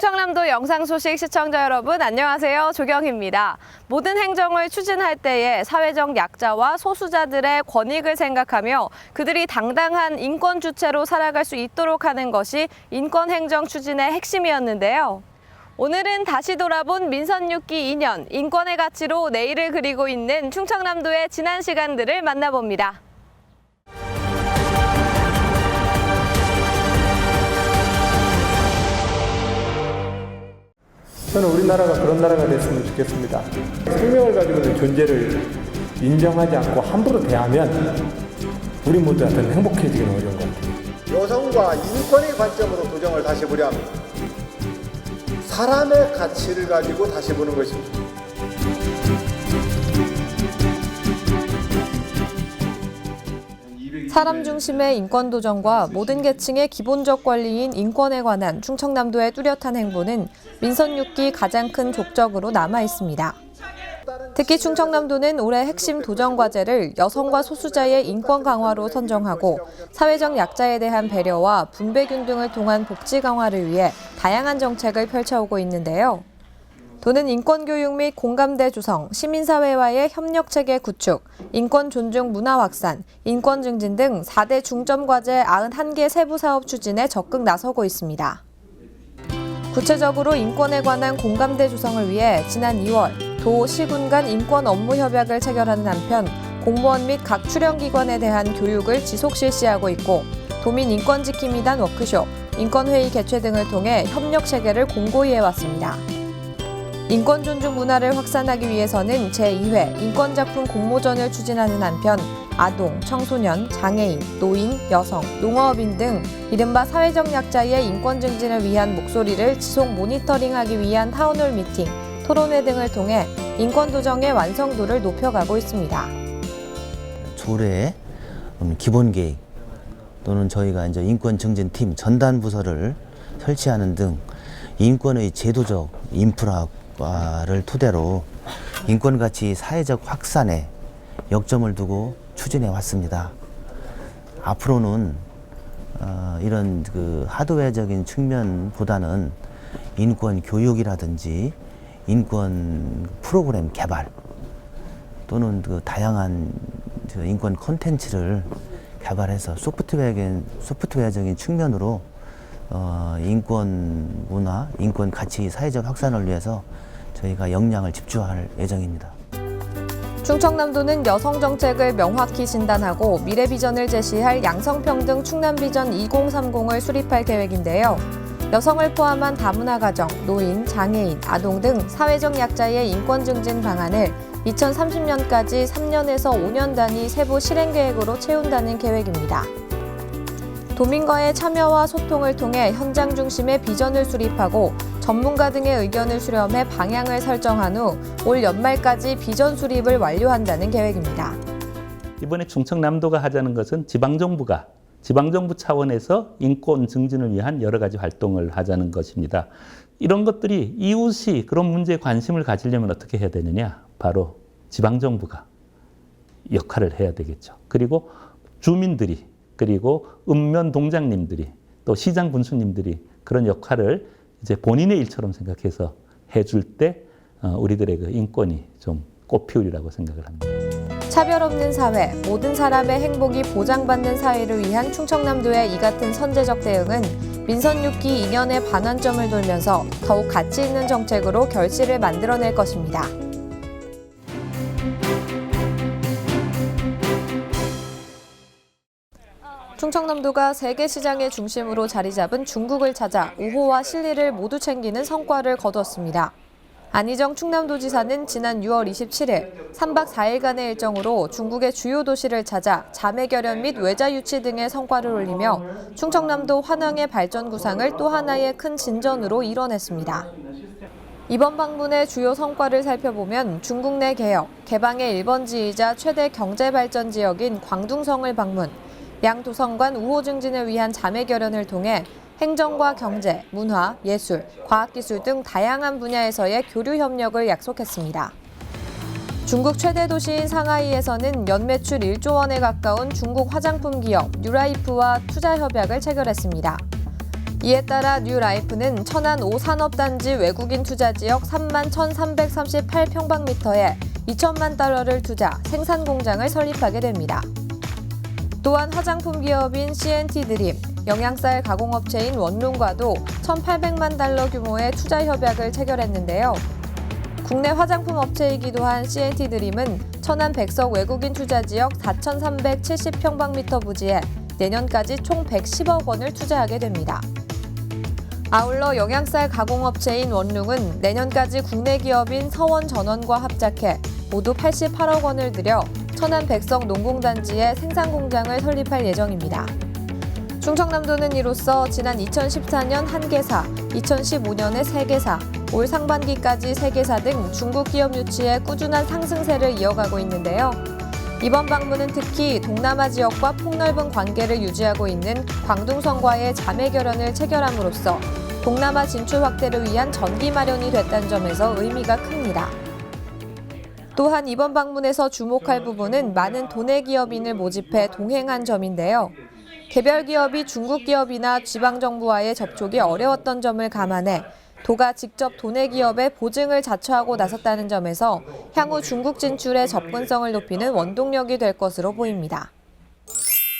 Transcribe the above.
충청남도 영상 소식 시청자 여러분 안녕하세요. 조경입니다. 모든 행정을 추진할 때에 사회적 약자와 소수자들의 권익을 생각하며 그들이 당당한 인권 주체로 살아갈 수 있도록 하는 것이 인권 행정 추진의 핵심이었는데요. 오늘은 다시 돌아본 민선 6기 2년 인권의 가치로 내일을 그리고 있는 충청남도의 지난 시간들을 만나봅니다. 저는 우리나라가 그런 나라가 됐으면 좋겠습니다. 생명을 가지고 있는 존재를 인정하지 않고 함부로 대하면 우리 모두한테는 행복해지기는 어려운 것 같아요. 여성과 인권의 관점으로 도정을 다시 보려 합니다. 사람의 가치를 가지고 다시 보는 것입니다. 사람 중심의 인권 도정과 모든 계층의 기본적 권리인 인권에 관한 충청남도의 뚜렷한 행보는 민선 6기 가장 큰 족적으로 남아 있습니다. 특히 충청남도는 올해 핵심 도정 과제를 여성과 소수자의 인권 강화로 선정하고 사회적 약자에 대한 배려와 분배균 등을 통한 복지 강화를 위해 다양한 정책을 펼쳐오고 있는데요. 도는 인권 교육 및 공감대 조성, 시민사회와의 협력 체계 구축, 인권 존중 문화 확산, 인권 증진 등 4대 중점 과제 91개 세부 사업 추진에 적극 나서고 있습니다. 구체적으로 인권에 관한 공감대 조성을 위해 지난 2월 도 시군 간 인권 업무 협약을 체결하는 한편 공무원 및 각 출연기관에 대한 교육을 지속 실시하고 있고 도민 인권 지킴이단 워크숍, 인권회의 개최 등을 통해 협력 체계를 공고히 해왔습니다. 인권 존중 문화를 확산하기 위해서는 제2회 인권작품 공모전을 추진하는 한편 아동, 청소년, 장애인, 노인, 여성, 농어업인 등 이른바 사회적 약자의 인권 증진을 위한 목소리를 지속 모니터링하기 위한 타운홀 미팅, 토론회 등을 통해 인권 도정의 완성도를 높여가고 있습니다. 조례 음, 기본 계획 또는 저희가 이제 인권 증진 팀 전담 부서를 설치하는 등 인권의 제도적 인프라 를 토대로 인권 가치 사회적 확산에 역점을 두고 추진해 왔습니다. 앞으로는 어, 이런 그 하드웨어적인 측면보다는 인권 교육이라든지 인권 프로그램 개발 또는 그 다양한 저 인권 콘텐츠를 개발해서 소프트웨어적인, 소프트웨어적인 측면으로 어, 인권 문화, 인권 가치 사회적 확산을 위해서 저희가 역량을 집중할 예정입니다. 충청남도는 여성 정책을 명확히 진단하고 미래 비전을 제시할 양성평등 충남 비전 2030을 수립할 계획인데요. 여성을 포함한 다문화 가정, 노인, 장애인, 아동 등 사회적 약자의 인권 증진 방안을 2030년까지 3년에서 5년 단위 세부 실행 계획으로 채운다는 계획입니다. 도민과의 참여와 소통을 통해 현장 중심의 비전을 수립하고 전문가 등의 의견을 수렴해 방향을 설정한 후 올 연말까지 비전 수립을 완료한다는 계획입니다. 이번에 충청남도가 하자는 것은 지방정부가 지방정부 차원에서 인권 증진을 위한 여러 가지 활동을 하자는 것입니다. 이런 것들이 이웃이 그런 문제에 관심을 가지려면 어떻게 해야 되느냐? 바로 지방정부가 역할을 해야 되겠죠. 그리고 주민들이 그리고 읍면 동장님들이 또 시장 군수님들이 그런 역할을 이제 본인의 일처럼 생각해서 해줄 때 어, 우리들의 그 인권이 좀 꽃피우리라고 생각을 합니다. 차별 없는 사회, 모든 사람의 행복이 보장받는 사회를 위한 충청남도의 이 같은 선제적 대응은 민선 6기 2년의 반환점을 돌면서 더욱 가치 있는 정책으로 결실을 만들어낼 것입니다. 충청남도가 세계 시장의 중심으로 자리 잡은 중국을 찾아 우호와 실리를 모두 챙기는 성과를 거뒀습니다. 안희정 충남도지사는 지난 6월 27일 3박 4일간의 일정으로 중국의 주요 도시를 찾아 자매 결연 및 외자 유치 등의 성과를 올리며 충청남도 환왕의 발전 구상을 또 하나의 큰 진전으로 이뤄냈습니다. 이번 방문의 주요 성과를 살펴보면 중국 내 개혁, 개방의 1번지이자 최대 경제 발전 지역인 광둥성을 방문, 양 도성 간 우호 증진을 위한 자매 결연을 통해 행정과 경제, 문화, 예술, 과학기술 등 다양한 분야에서의 교류 협력을 약속했습니다. 중국 최대 도시인 상하이에서는 연매출 1조 원에 가까운 중국 화장품 기업 뉴라이프와 투자 협약을 체결했습니다. 이에 따라 뉴라이프는 천안 5산업단지 외국인 투자 지역 3만 1,338평방미터에 2천만 달러를 투자 생산 공장을 설립하게 됩니다. 또한 화장품 기업인 CNT 드림, 영양쌀 가공업체인 원룸과도 1,800만 달러 규모의 투자 협약을 체결했는데요. 국내 화장품 업체이기도 한 CNT 드림은 천안 백석 외국인 투자 지역 4,370평방미터 부지에 내년까지 총 110억 원을 투자하게 됩니다. 아울러 영양쌀 가공업체인 원룸은 내년까지 국내 기업인 서원 전원과 합작해 모두 88억 원을 들여 천안 백석 농공단지에 생산 공장을 설립할 예정입니다. 충청남도는 이로써 지난 2014년 1개사, 2015년에 3개사, 올 상반기까지 3개사 등 중국 기업 유치의 꾸준한 상승세를 이어가고 있는데요. 이번 방문은 특히 동남아 지역과 폭넓은 관계를 유지하고 있는 광둥성과의 자매 결연을 체결함으로써 동남아 진출 확대를 위한 전기 마련이 됐다는 점에서 의미가 큽니다. 또한 이번 방문에서 주목할 부분은 많은 도내 기업인을 모집해 동행한 점인데요. 개별 기업이 중국 기업이나 지방 정부와의 접촉이 어려웠던 점을 감안해 도가 직접 도내 기업의 보증을 자처하고 나섰다는 점에서 향후 중국 진출의 접근성을 높이는 원동력이 될 것으로 보입니다.